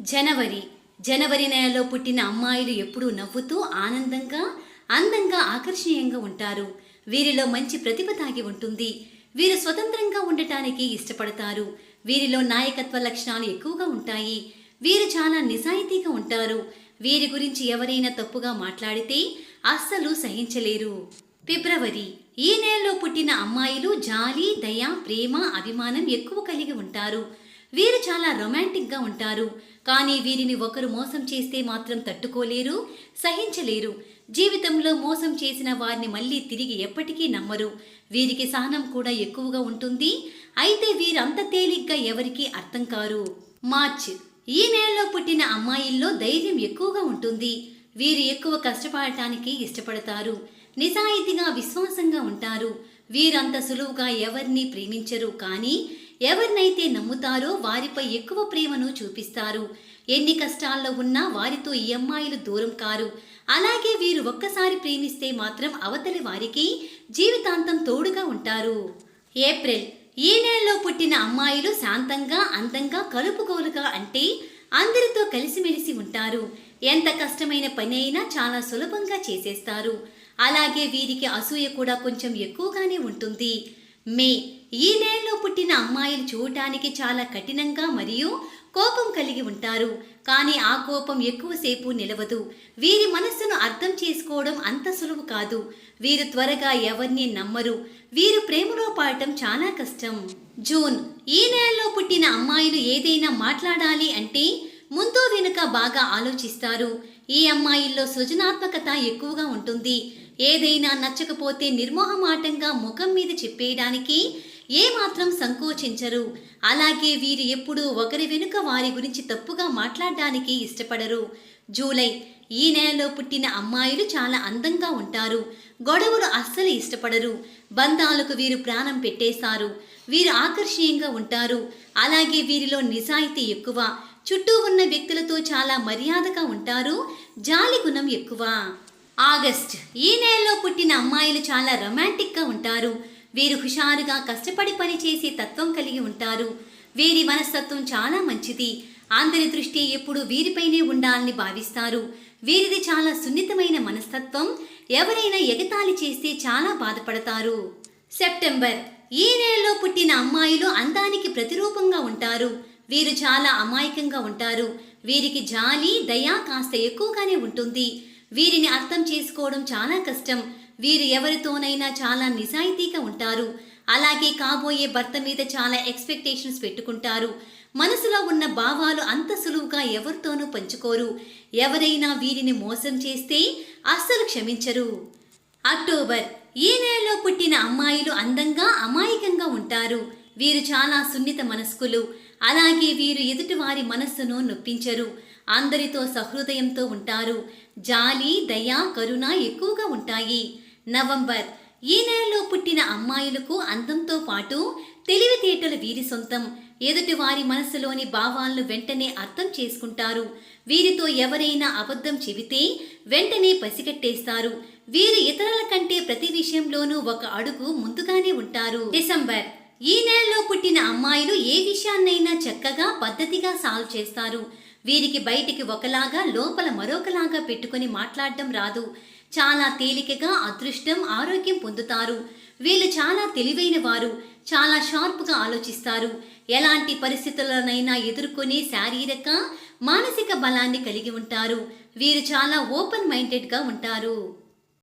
జనవరి. జనవరి నెలలో పుట్టిన అమ్మాయిలు ఎప్పుడూ నవ్వుతూ ఆనందంగా అందంగా ఆకర్షణీయంగా ఉంటారు. వీరిలో మంచి ప్రతిభ తాగి ఉంటుంది. వీరు స్వతంత్రంగా ఉండటానికి ఇష్టపడతారు. వీరిలో నాయకత్వ లక్షణాలు ఎక్కువగా ఉంటాయి. వీరు చాలా నిజాయితీగా ఉంటారు. వీరి గురించి ఎవరైనా తప్పుగా మాట్లాడితే అస్సలు సహించలేరు. ఫిబ్రవరి. ఈ నెలలో పుట్టిన అమ్మాయిలు జాలి దయ ప్రేమ అభిమానం ఎక్కువ కలిగి ఉంటారు. వీరు చాలా రొమాంటిక్గా ఉంటారు. కానీ వీరిని ఒకరు మోసం చేస్తే మాత్రం తట్టుకోలేరు సహించలేరు. జీవితంలో మోసం చేసిన వారిని మళ్ళీ తిరిగి ఎప్పటికీ నమ్మరు. వీరికి సహనం కూడా ఎక్కువగా ఉంటుంది. అయితే వీరంత తేలిగ్గా ఎవరికీ అర్థం కారు. మార్చ్. ఈ నెలలో పుట్టిన అమ్మాయిల్లో ధైర్యం ఎక్కువగా ఉంటుంది. వీరు ఎక్కువ కష్టపడటానికి ఇష్టపడతారు. నిజాయితీగా విశ్వాసంగా ఉంటారు. వీరంత సులువుగా ఎవరిని ప్రేమించరు. కానీ ఎవరినైతే నమ్ముతారో వారిపై ఎక్కువ ప్రేమను చూపిస్తారు. ఎన్ని కష్టాల్లో ఉన్నా వారితో ఈ అమ్మాయిలు దూరం కారు. అలాగే వీరు ఒక్కసారి ప్రేమిస్తే మాత్రం అవతలి వారికి జీవితాంతం తోడుగా ఉంటారు. ఏప్రిల్. ఈ నెలలో పుట్టిన అమ్మాయిలు శాంతంగా అందంగా కలుపుకోలుగా అంటే అందరితో కలిసిమెలిసి ఉంటారు. ఎంత కష్టమైన పని అయినా చాలా సులభంగా చేసేస్తారు. అలాగే వీరికి అసూయ కూడా కొంచెం ఎక్కువగానే ఉంటుంది. మే ఈ నెలలో పుట్టిన అమ్మాయిలు చూడటానికి చాలా కఠినంగా మరియు కోపం కలిగి ఉంటారు. కానీ ఆ కోపం ఎక్కువసేపు నిలవదు. వీరి మనస్సును అర్థం చేసుకోవడం అంత సులువు కాదు. వీరు త్వరగా ఎవరిని నమ్మరు. వీరు ప్రేమలో పాడటం చాలా కష్టం. జూన్ ఈ నెలలో పుట్టిన అమ్మాయిలు ఏదైనా మాట్లాడాలి అంటే ముందు వెనుక బాగా ఆలోచిస్తారు. ఈ అమ్మాయిల్లో సృజనాత్మకత ఎక్కువగా ఉంటుంది. ఏదైనా నచ్చకపోతే నిర్మోహమాటంగా ముఖం మీద చెప్పేయడానికి ఏమాత్రం సంకోచించరు. అలాగే వీరు ఎప్పుడూ ఒకరి వెనుక వారి గురించి తప్పుగా మాట్లాడడానికి ఇష్టపడరు. జూలై ఈ నెలలో పుట్టిన అమ్మాయిలు చాలా అందంగా ఉంటారు. గొడవలు అస్సలు ఇష్టపడరు. బంధాలకు వీరు ప్రాణం పెట్టేశారు. వీరు ఆకర్షణీయంగా ఉంటారు. అలాగే వీరిలో నిజాయితీ ఎక్కువ. చుట్టూ ఉన్న వ్యక్తులతో చాలా మర్యాదగా ఉంటారు. జాలి గుణం ఎక్కువ. ఆగస్ట్. ఈ నెలలో పుట్టిన అమ్మాయిలు చాలా రొమాంటిక్గా ఉంటారు. వీరు హుషారుగా కష్టపడి పని చేసే తత్వం కలిగి ఉంటారు. వీరి మనస్తత్వం చాలా మంచిది. అందరి దృష్టి ఎప్పుడు వీరిపైనే ఉండాలని భావిస్తారు. వీరిది చాలా సున్నితమైన మనస్తత్వం. ఎవరైనా ఎగతాళి చేస్తే చాలా బాధపడతారు. సెప్టెంబర్. ఈ నెలలో పుట్టిన అమ్మాయిలు అందానికి ప్రతిరూపంగా ఉంటారు. వీరు చాలా అమాయకంగా ఉంటారు. వీరికి జాలి దయ కాస్త ఎక్కువగానే ఉంటుంది. వీరిని అర్థం చేసుకోవడం చాలా కష్టం. వీరు ఎవరితోనైనా చాలా నిజాయితీగా ఉంటారు. అలాగే కాబోయే భర్త మీద చాలా ఎక్స్పెక్టేషన్స్ పెట్టుకుంటారు. మనసులో ఉన్న భావాలు అంత సులువుగా ఎవరితోనూ పంచుకోరు. ఎవరైనా వీరిని మోసం చేస్తే అస్సలు క్షమించరు. అక్టోబర్. ఈ నెలలో పుట్టిన అమ్మాయిలు అందంగా అమాయకంగా ఉంటారు. వీరు చాలా సున్నిత మనస్కులు. అలాగే వీరు ఎదుటివారి మనస్సును నొప్పించరు. అందరితో సహృదయంతో ఉంటారు. జాలి దయ కరుణ ఎక్కువగా ఉంటాయి. నవంబర్ ఈ నెలలో పుట్టిన అమ్మాయిలకు అందంతో పాటు తెలివితేటలు వీరి సొంతం. ఎదుటి వారి మనసులోని భావాలను వెంటనే అర్థం చేసుకుంటారు. వీరితో ఎవరైనా అబద్ధం చెబితే వెంటనే పసిగట్టేస్తారు. వీరు ఇతరుల కంటే ప్రతి విషయంలోనూ ఒక అడుగు ముందుగానే ఉంటారు. డిసెంబర్ ఈ నెలలో పుట్టిన అమ్మాయిలు ఏ విషయాన్నైనా చక్కగా పద్ధతిగా సాల్వ్ చేస్తారు. వీరికి బయటికి ఒకలాగా లోపల మరొకలాగా పెట్టుకొని మాట్లాడడం రాదు. చాలా తేలికగా అదృష్టం ఆరోగ్యం పొందుతారు. వీళ్ళు చాలా తెలివైన వారు చాలా షార్ప్గా ఆలోచిస్తారు. ఎలాంటి పరిస్థితులనైనా ఎదుర్కొనే శారీరక మానసిక బలాన్ని కలిగి ఉంటారు. వీరు చాలా ఓపెన్ మైండెడ్గా ఉంటారు.